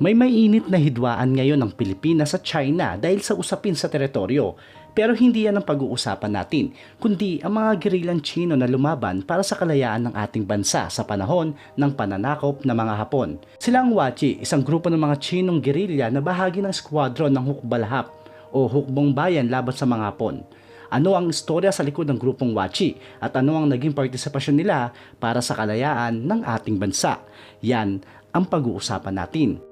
May mainit na hidwaan ngayon ng Pilipinas sa China dahil sa usapin sa teritoryo. Pero hindi yan ang pag-uusapan natin, kundi ang mga gerilang Chino na lumaban para sa kalayaan ng ating bansa sa panahon ng pananakop ng mga Hapon. Sila ang Wachi, isang grupo ng mga Chinong gerilya na bahagi ng squadron ng Hukbalahap o Hukbong Bayan laban sa mga Hapon. Ano ang istorya sa likod ng grupong Wachi at ano ang naging partisipasyon nila para sa kalayaan ng ating bansa? Yan ang pag-uusapan natin.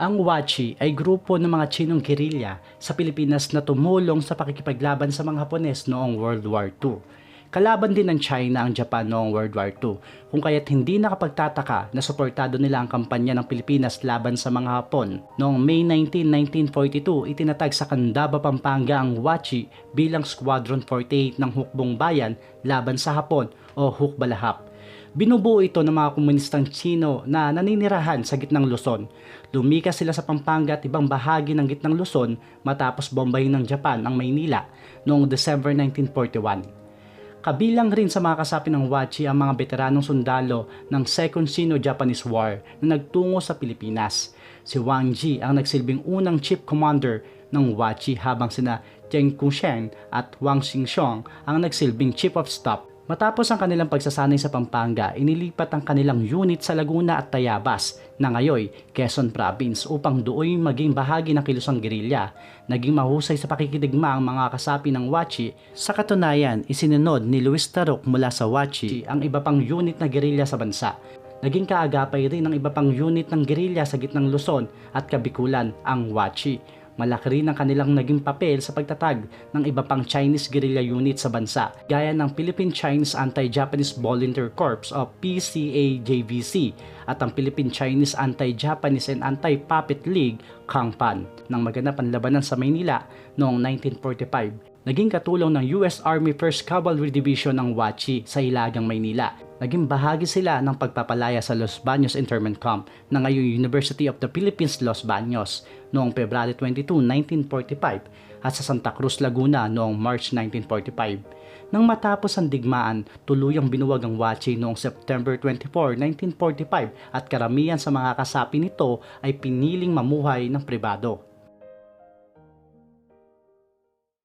Ang Wachi ay grupo ng mga Chinong gerilya sa Pilipinas na tumulong sa pakikipaglaban sa mga Hapones noong World War II. Kalaban din ng China ang Japan noong World War II, kung kaya't hindi nakapagtataka na suportado nila ang kampanya ng Pilipinas laban sa mga Hapon. Noong May 19, 1942, itinatag sa Candaba, Pampanga ang Wachi bilang Squadron 48 ng Hukbong Bayan laban sa Hapon o Hukbalahap. Binubuo ito ng mga komunistang Chino na naninirahan sa gitnang Luzon. Lumikas sila sa Pampanga at ibang bahagi ng gitnang Luzon matapos bombahin ng Japan ang Maynila noong December 1941. Kabilang rin sa mga kasapi ng Wachi ang mga veteranong sundalo ng Second Sino-Japanese War na nagtungo sa Pilipinas. Si Wang Ji ang nagsilbing unang chief commander ng Wachi habang sina Cheng Kusheng at Wang Xingxiong ang nagsilbing chief of staff Matapos ang kanilang pagsasanay sa Pampanga, inilipat ang kanilang unit sa Laguna at Tayabas na ngayoy Quezon Province upang dooy maging bahagi ng kilusang gerilya. Naging mahusay sa pakikidigma ang mga kasapi ng Wachi. Sa katunayan, isinunod ni Luis Tarok mula sa Wachi ang iba pang unit na gerilya sa bansa. Naging kaagapay rin ng iba pang unit ng gerilya sa gitnang Luzon at Kabikulan ang Wachi. Malaki rin ang kanilang naging papel sa pagtatag ng iba pang Chinese guerrilla unit sa bansa, gaya ng Philippine Chinese Anti-Japanese Volunteer Corps o PCA-JVC at ang Philippine Chinese Anti-Japanese and Anti-Puppet League, Kangpan, nang maganap ang labanan sa Maynila noong 1945 naging katulong ng US Army 1st Cavalry Division ng Wachi sa Hilagang Maynila. Naging bahagi sila ng pagpapalaya sa Los Baños Internment Camp na ngayon University of the Philippines Los Baños noong February 22, 1945 at sa Santa Cruz, Laguna noong March 1945. Nang matapos ang digmaan, tuluyang binuwag ang Wachi noong September 24, 1945 at karamihan sa mga kasapi nito ay piniling mamuhay ng pribado.